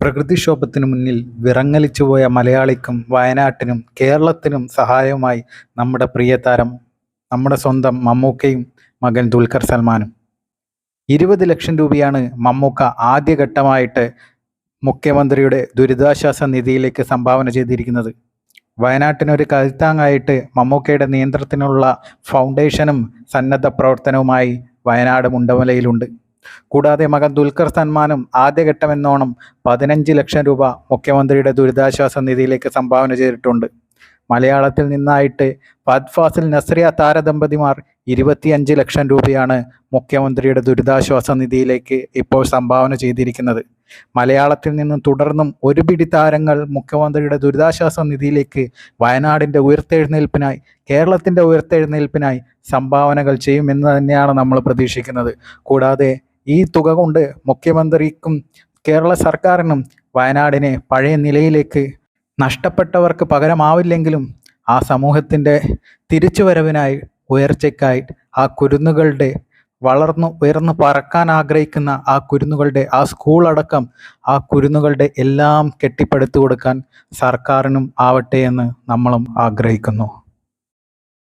പ്രകൃതിക്ഷോഭത്തിനു മുന്നിൽ വിറങ്ങലിച്ചുപോയ മലയാളിക്കും വയനാട്ടിനും കേരളത്തിനും സഹായവുമായി നമ്മുടെ പ്രിയതാരം നമ്മുടെ സ്വന്തം മമ്മൂക്കയും മകൻ ദുൽഖർ സൽമാനും. ഇരുപത് ലക്ഷം രൂപയാണ് മമ്മൂക്ക ആദ്യഘട്ടമായിട്ട് മുഖ്യമന്ത്രിയുടെ ദുരിതാശ്വാസ നിധിയിലേക്ക് സംഭാവന ചെയ്തിരിക്കുന്നത്. വയനാട്ടിനൊരു കരുത്താങ്ങായിട്ട് മമ്മൂക്കയുടെ നിയന്ത്രണത്തിനുള്ള ഫൗണ്ടേഷനും സന്നദ്ധ പ്രവർത്തനവുമായി വയനാട് മുണ്ടമലയിലുണ്ട്. കൂടാതെ മകൻ ദുൽഖർ സൽമാനും ആദ്യഘട്ടമെന്നോണം പതിനഞ്ച് ലക്ഷം രൂപ മുഖ്യമന്ത്രിയുടെ ദുരിതാശ്വാസ നിധിയിലേക്ക് സംഭാവന ചെയ്തിട്ടുണ്ട്. മലയാളത്തിൽ നിന്നായിട്ട് ഫഹദ് ഫാസിൽ നസ്രിയ താരദമ്പതിമാർ ഇരുപത്തിയഞ്ച് ലക്ഷം രൂപയാണ് മുഖ്യമന്ത്രിയുടെ ദുരിതാശ്വാസ നിധിയിലേക്ക് ഇപ്പോൾ സംഭാവന ചെയ്തിരിക്കുന്നത്. മലയാളത്തിൽ നിന്നും തുടർന്നും ഒരു പിടി താരങ്ങൾ മുഖ്യമന്ത്രിയുടെ ദുരിതാശ്വാസ നിധിയിലേക്ക് വയനാടിന്റെ ഉയർത്തെഴുന്നേൽപ്പിനായി കേരളത്തിന്റെ ഉയർത്തെഴുന്നേൽപ്പിനായി സംഭാവനകൾ ചെയ്യുമെന്ന് തന്നെയാണ് നമ്മൾ പ്രതീക്ഷിക്കുന്നത്. കൂടാതെ ഈ തുക കൊണ്ട് മുഖ്യമന്ത്രിക്കും കേരള സർക്കാരിനും വയനാടിനെ പഴയ നിലയിലേക്ക് നഷ്ടപ്പെട്ടവർക്ക് പകരമാവില്ലെങ്കിലും ആ സമൂഹത്തിന്റെ തിരിച്ചുവരവിനായി ഉയർച്ചയ്ക്കായി ആ കുരുന്നുകളുടെ വളർന്നു ഉയർന്നു പറക്കാൻ ആഗ്രഹിക്കുന്ന ആ കുരുന്നുകളുടെ ആ സ്കൂൾ അടക്കം ആ കുരുന്നുകളുടെ എല്ലാം കെട്ടിപ്പടുത്തു കൊടുക്കാൻ സർക്കാരിനും ആവട്ടെ എന്ന് നമ്മളും ആഗ്രഹിക്കുന്നു.